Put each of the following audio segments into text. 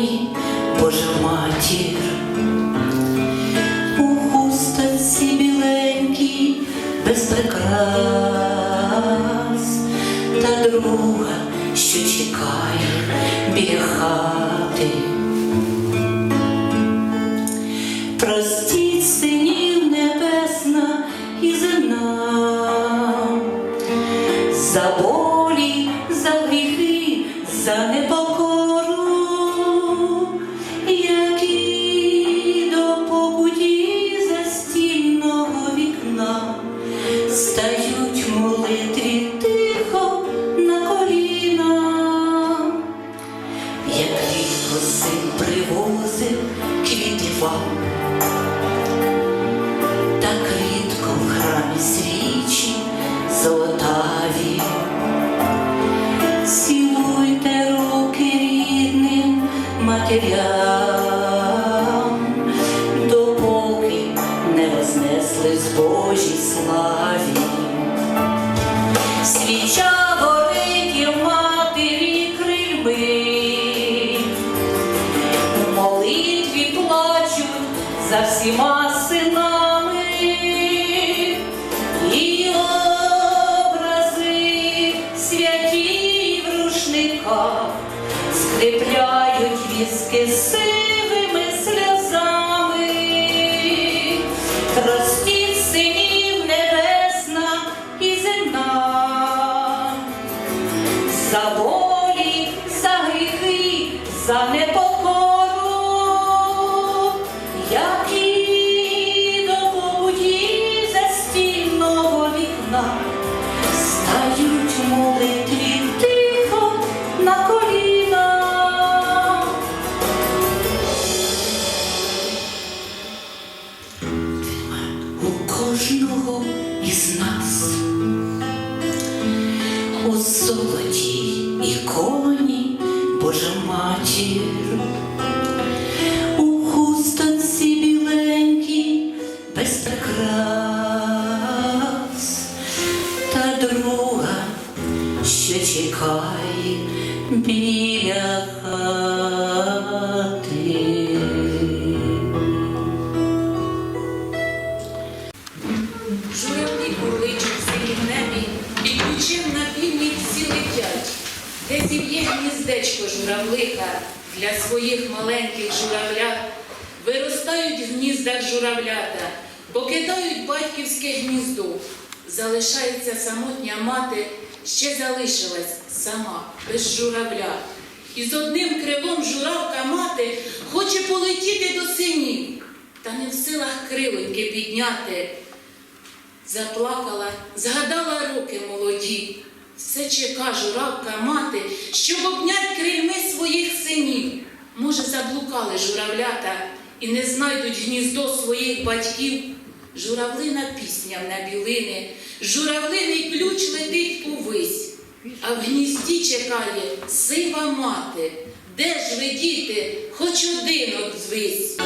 іконі Божа матір. У хусточці біленькій без прикрас та друга, що чекає біля хати. Простіть синів небесна і земна, esquecer. Самотня мати, ще залишилась сама, без журавля. І з одним крилом журавка мати хоче полетіти до синів, та не в силах крилоньки підняти. Заплакала, згадала роки молоді. Все чека журавка мати, щоб обнять крильми своїх синів. Може, заблукали журавлята і не знайдуть гніздо своїх батьків. Журавлина пісня на білини, журавлиний ключ летить увесь, а в гнізді чекає сива мати. Де ж ви, діти, хоч один обзвись?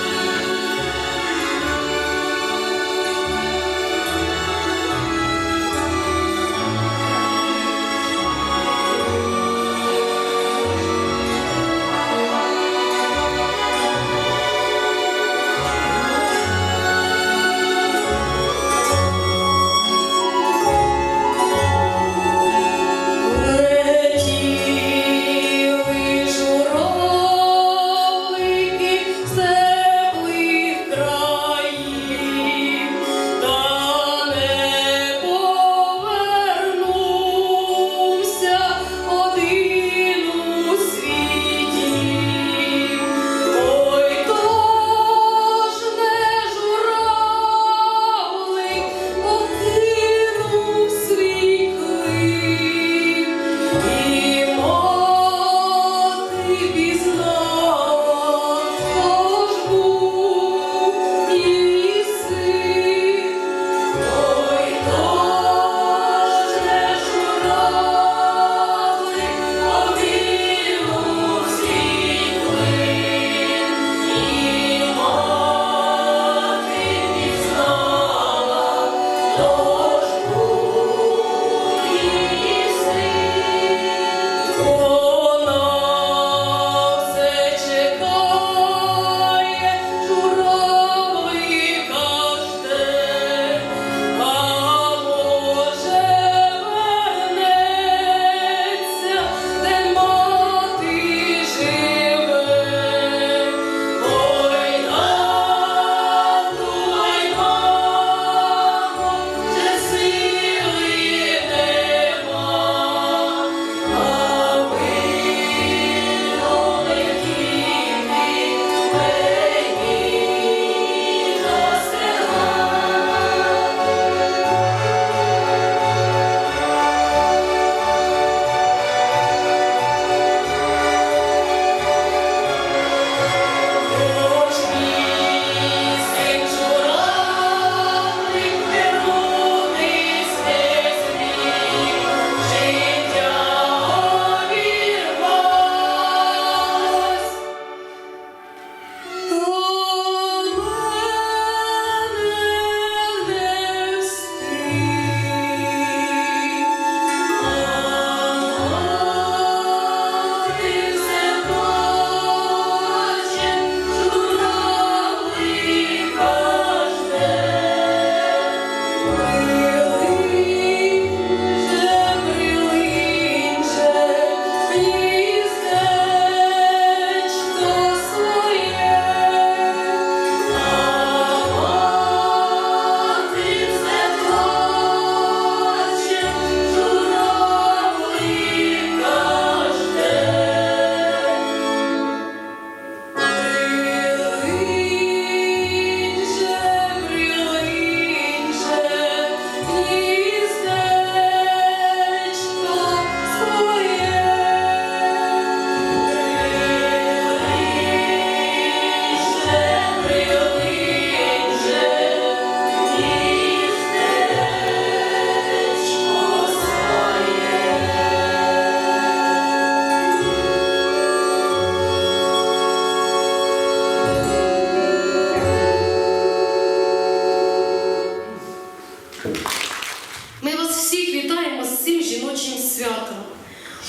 Ми вас всіх вітаємо з цим жіночим святом.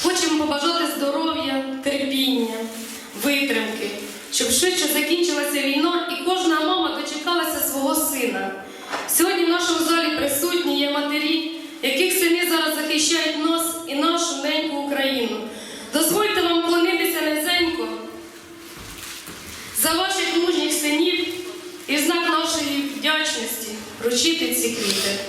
Хочемо побажати здоров'я, терпіння, витримки, щоб швидше закінчилася війна і кожна мама дочекалася свого сина. Сьогодні в нашому залі присутні є матері, яких сини зараз захищають нас і нашу неньку Україну. Вручити ці квіти.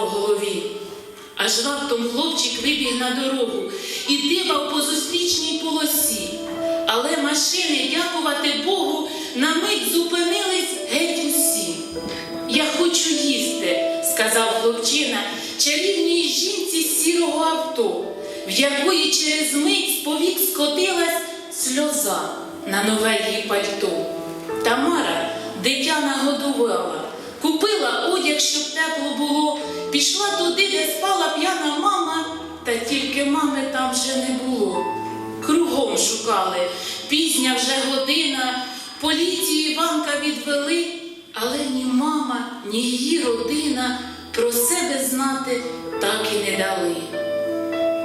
В голові. Аж раптом хлопчик вибіг на дорогу і дибав по зустрічній полосі. Але машини, дякувати Богу, на мить зупинились геть усі. Я хочу їсти, сказав хлопчина чарівній жінці сірого авто, в якої через мить повік скотилась сльоза на нове її пальто. Тамара дитя нагодувала, купила одяг, щоб тепло було, пішла туди, де спала п'яна мама, та тільки мами там вже не було. Кругом шукали, пізня вже година, поліцію Іванка відвели, але ні мама, ні її родина про себе знати так і не дали.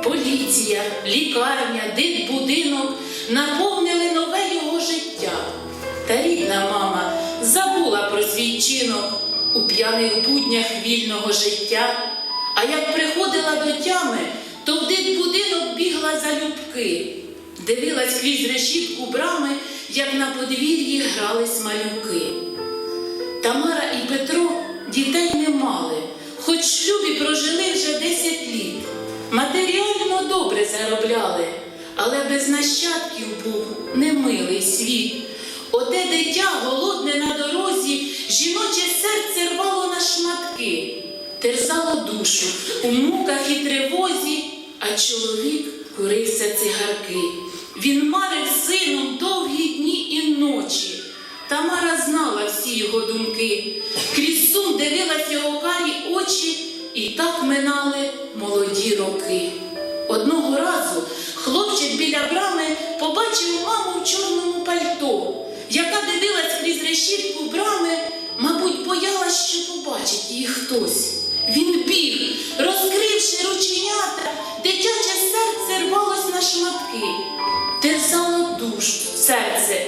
Поліція, лікарня, дитбудинок наповнили нове його життя. Та рідна мама забула про свій чинок у п'яних буднях вільного життя. А як приходила до тями, то в дитбудинок бігла залюбки, дивилась крізь решітку брами, як на подвір'ї грались малюки. Тамара і Петро дітей не мали, хоч шлюбі прожили вже 10 літ. Матеріально добре заробляли, але без нащадків був немилий світ. Оте дитя голодне на дорозі жіноче серце рвало на шматки, терзало душу у муках і тривозі, а чоловік курився цигарки. Він марив сином довгі дні і ночі. Тамара знала всі його думки. Крізь сум дивилась його карі очі, і так минали молоді роки. Одного разу хлопчик біля брами побачив маму в чорному пальто, яка дивилась крізь решітку брами, мабуть, боялась, що побачить її хтось. Він біг, розкривши рученята, дитяче серце рвалось на шматки, терзало душу, серце.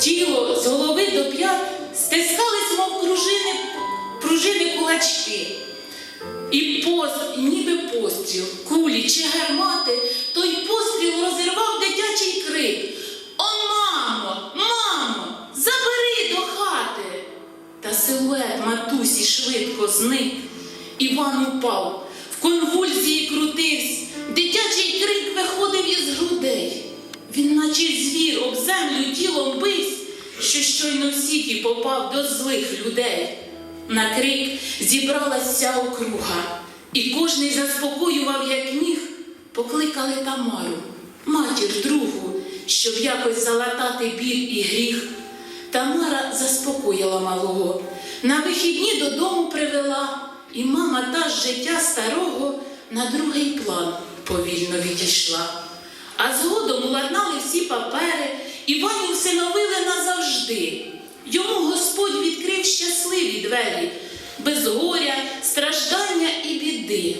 Тіло з голови до п'ят стискались, мов пружини, пружини кулачки. І пост, ніби постріл, кулі чи гармати, той постріл розірвав дитячий крик. О, мамо, мамо, забери до хати. Та силует матусі швидко зник. Іван упав, в конвульсії крутився, дитячий крик виходив із грудей. Він, наче звір, об землю тілом бивсь, що щойно в сіті попав до злих людей. На крик зібралась вся округа, і кожний заспокоював, як міг, покликали Тамару, матір другу, щоб якось залатати біль і гріх. Тамара заспокоїла малого, на вихідні додому привела, і мама та з життя старого на другий план повільно відійшла. А згодом уладнали всі папери, Іваню всиновили назавжди. Йому Господь відкрив щасливі двері, без горя, страждання і біди.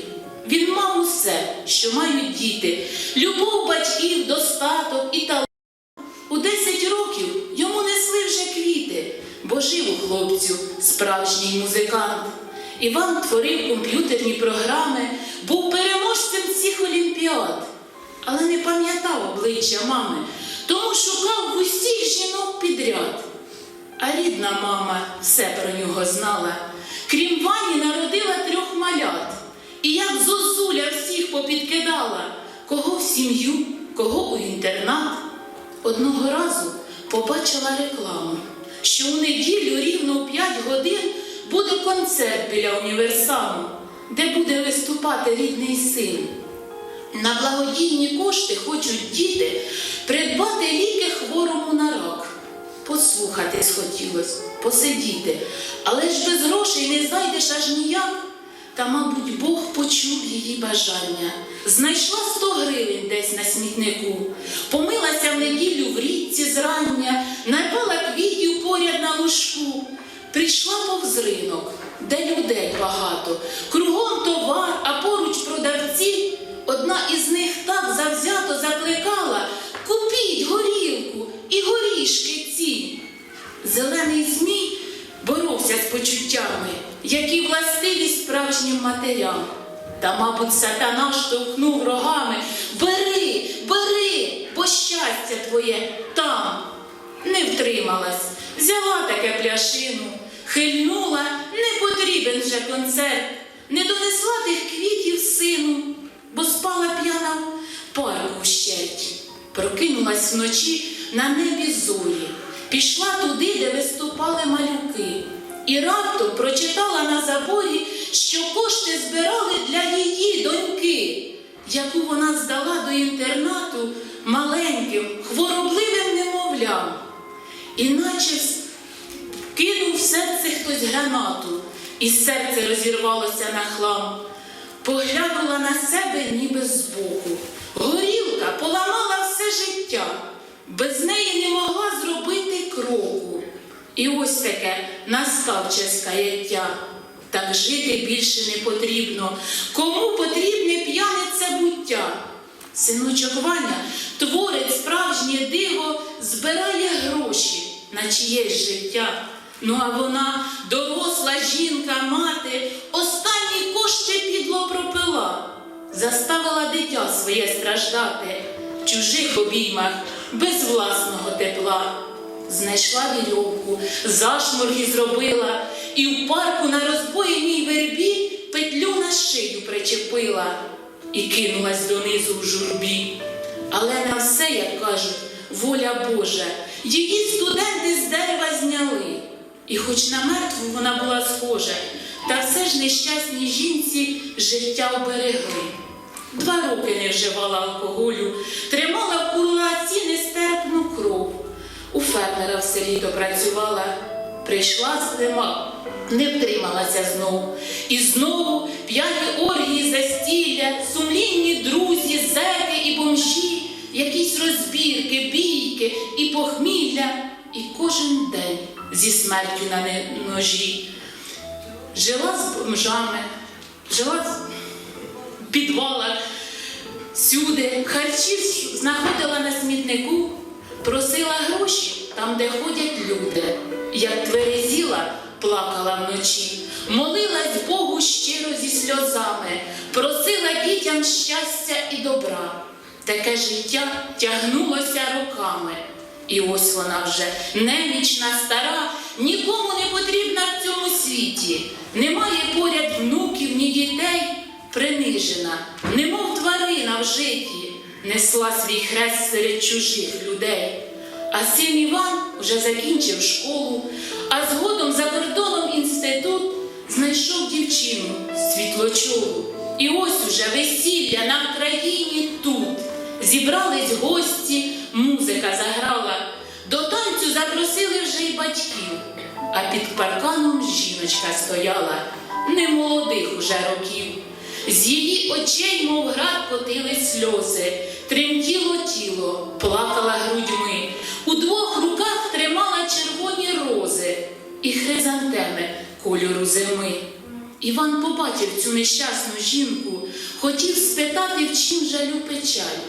Він мав усе, що мають діти, любов батьків, достаток і талант. Бо жив у хлопцю справжній музикант. Іван творив комп'ютерні програми, був переможцем всіх олімпіад, але не пам'ятав обличчя мами, тому шукав в усіх жінок підряд. А рідна мама все про нього знала. Крім Вані, народила трьох малят. І як зозуля всіх попідкидала, кого в сім'ю, кого у інтернат. Одного разу побачила рекламу, що у неділю рівно у 5 годин буде концерт біля універсаму, де буде виступати рідний син. На благодійні кошти хочуть діти придбати ліки хворому на рак. Послухати схотілось, посидіти, але ж без грошей не знайдеш аж ніяк. Та, мабуть, Бог почув її бажання. Знайшла 100 гривень десь на смітнику, помилася в неділю в річці зрання, нарвала квітів поряд на лужку. Прийшла повз ринок, де людей багато, кругом товар, а поруч продавці. Одна із них так завзято закликала Купіть горілку і горішки ці. Зелений змій боровся з почуттями, які властиві справжнім матерям. Та, мабуть, сатана штовхнув рогами. Бери, бери, бо щастя твоє там. Не втрималась, взяла таке пляшину, хильнула, не потрібен вже концерт, не донесла тих квітів сину, бо спала п'яна в парку щерть. Прокинулась вночі на небі зорі, пішла туди, де виступали малюки, і раптом прочитала на заборі, що кошти збирали для її доньки, яку вона здала до інтернату маленьким, хворобливим немовлям. Іначе кинув в серце хтось гранату, і серце розірвалося на хлам. Поглянула на себе ніби збоку. Горілка поламала все життя, без неї не могла зробити. І ось таке настав час каяття. Так жити більше не потрібно. Кому потрібне п'яне це буття? Синочок Ваня творить справжнє диво, збирає гроші на чиєсь життя. Ну а вона, доросла жінка, мати, останні кошти підло пропила, заставила дитя своє страждати в чужих обіймах без власного тепла. Знайшла вірьовку, зашморги зробила, і в парку на розбоєній вербі петлю на шию причепила і кинулась донизу в журбі. Але на все, як кажуть, воля Божа, її студенти з дерева зняли. І хоч на мертву вона була схожа, та все ж нещасній жінці життя оберегли. Два роки не вживала алкоголю, тримала в кулаці нестерпну кров. Фермера все літо працювала, прийшла зима, не втрималася знову. І знову п'яні оргії застілля, сумлінні друзі, зеки і бомжі, якісь розбірки, бійки і похмілля, і кожен день зі смертю на ножі. Жила з бомжами, жила з- в підвалах, всюди, харчі знаходила на смітнику, просила гроші там, де ходять люди. Як тверезіла, плакала вночі, молилась Богу щиро зі сльозами, просила дітям щастя і добра. Таке життя тягнулося роками. І ось вона вже немічна, стара, нікому не потрібна в цьому світі. Немає поряд внуків, ні дітей, принижена, немов тварина в житті, несла свій хрест серед чужих людей. А син Іван вже закінчив школу, а згодом за кордоном інститут знайшов дівчину світлочолу. І ось уже весілля на Вкраїні тут. Зібрались гості, музика заграла. До танцю запросили вже й батьків, а під парканом жіночка стояла, не молодих уже років. З її очей, мов град, котили сльози, тремтіло тіло, плакала грудьми. У двох руках тримала червоні рози і хризантеми кольору зими. Іван побачив цю нещасну жінку, хотів спитати, в чим жалю печаль.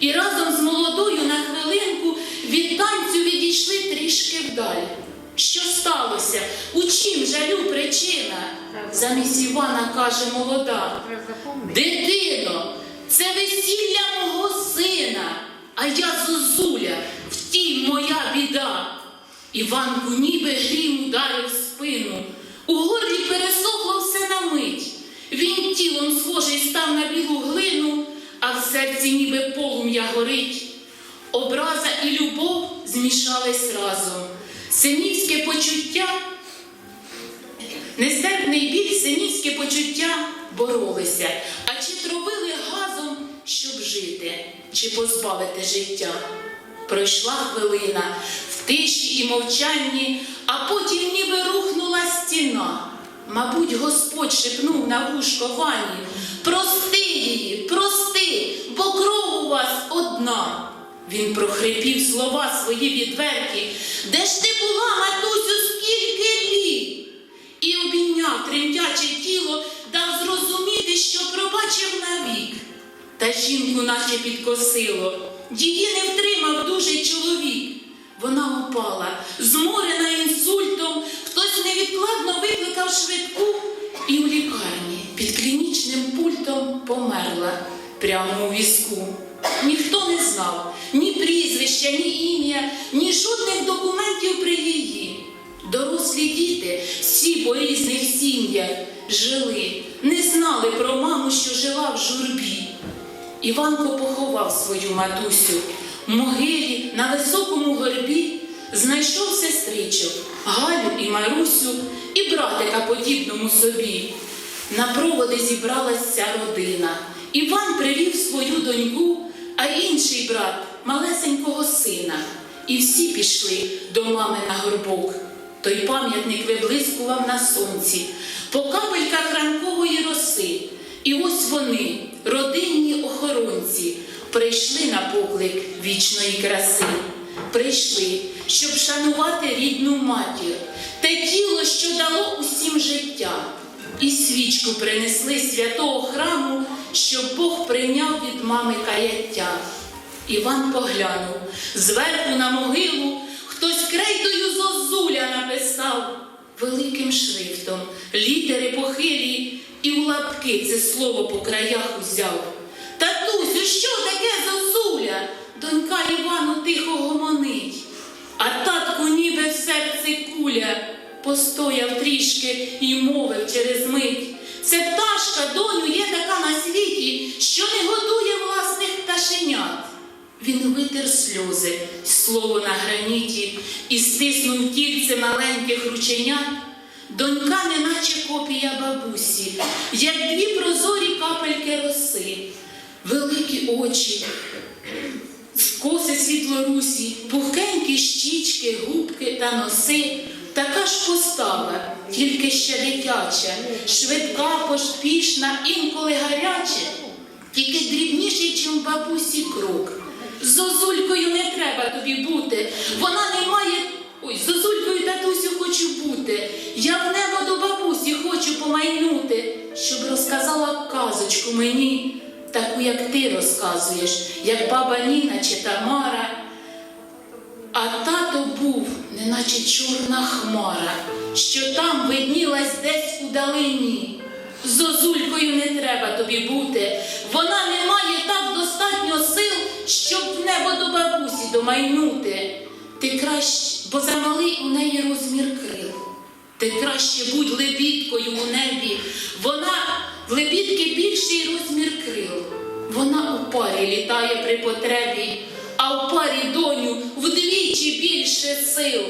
І разом з молодою на хвилинку від танцю відійшли трішки вдаль. Що сталося? У чим жалю причина? Замість Івана каже молода. Дитино, це весілля мого сина, а я зозуля, втім моя біда. Іванку ніби грім ударив спину. У горлі пересохло все на мить. Він тілом схожий став на білу глину, а в серці ніби полум'я горить. Образа і любов змішались разом. Синівське почуття Нестерпний біль, синівське почуття боролися, а чи тровили газом, щоб жити, чи позбавити життя. Пройшла хвилина в тиші і мовчанні, а потім ніби рухнула стіна. Мабуть, Господь шепнув на вушко Вані, прости її, прости, бо кров у вас одна. Він прохрипів слова свої відверті. Де ж ти була, матусю, скільки літ? І обійняв тремтяче тіло, дав зрозуміти, що пробачив навік. Та жінку наче підкосило, її не втримав дужий чоловік. Вона упала, зморена інсультом, хтось невідкладно викликав швидку і у лікарні під клінічним пультом померла прямо у візку. Ніхто не знав ні прізвища, ні ім'я, ні жодних документів при її. Дорослі діти, всі по різних сім'ях жили, не знали про маму, що жила в журбі. Іванко поховав свою матусю в могилі на високому горбі, знайшов сестричок Галю і Марусю і братика подібному собі. На проводи зібралась вся родина. Іван привів свою доньку, а інший брат малесенького сина. І всі пішли до мами на горбок. Той пам'ятник виблискував на сонці, по капельках ранкової роси. І ось вони, родинні охоронці, прийшли на поклик вічної краси. Прийшли, щоб шанувати рідну матір, те тіло, що дало усім життя. І свічку принесли святого храму, щоб Бог прийняв від мами каяття. Іван поглянув зверху на могилу, хтось крейдою зозуля написав великим шрифтом, літери похилі, і у лапки це слово по краях узяв. Татусю, що таке зозуля? Донька Івану тихо гомонить, а татку ніби в серці куля. Постояв трішки і мовив через мить. Це пташка, доню, є така на світі, що не годує власних пташенят. Він витер сльози, слово на граніті, і стиснув маленьке маленьких рученят, донька неначе копія бабусі, як дві прозорі капельки роси, великі очі, коси світлорусі, пухенькі щічки, губки та носи. Така ж постава, тільки ще дитяча, швидка, поспішна, інколи гаряча, тільки дрібніший, чим бабусі крок. Зозулькою не треба тобі бути. Вона не має. Ой, Зозулькою татусю хочу бути. Я в небо до бабусі хочу помайнути, щоб розказала казочку мені, таку, як ти розказуєш, як баба Ніна чи Тамара. А тато був, неначе чорна хмара, що там виднілась десь у далині. Зозулькою не треба тобі бути. Вона не має так достатньо сил, щоб в небо до бабусі домайнути. Ти краще, бо замалий у неї розмір крил. Ти краще будь лебідкою у небі. Вона в лебідки більший розмір крил. Вона у парі літає при потребі, а в парі доню вдвічі більше сил.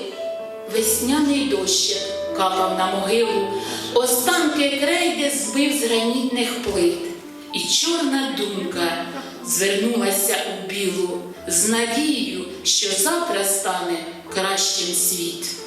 Весняний дощик капав на могилу, останки крейди збив з гранітних плит, і чорна думка звернулася у білу з надією, що завтра стане кращим світ.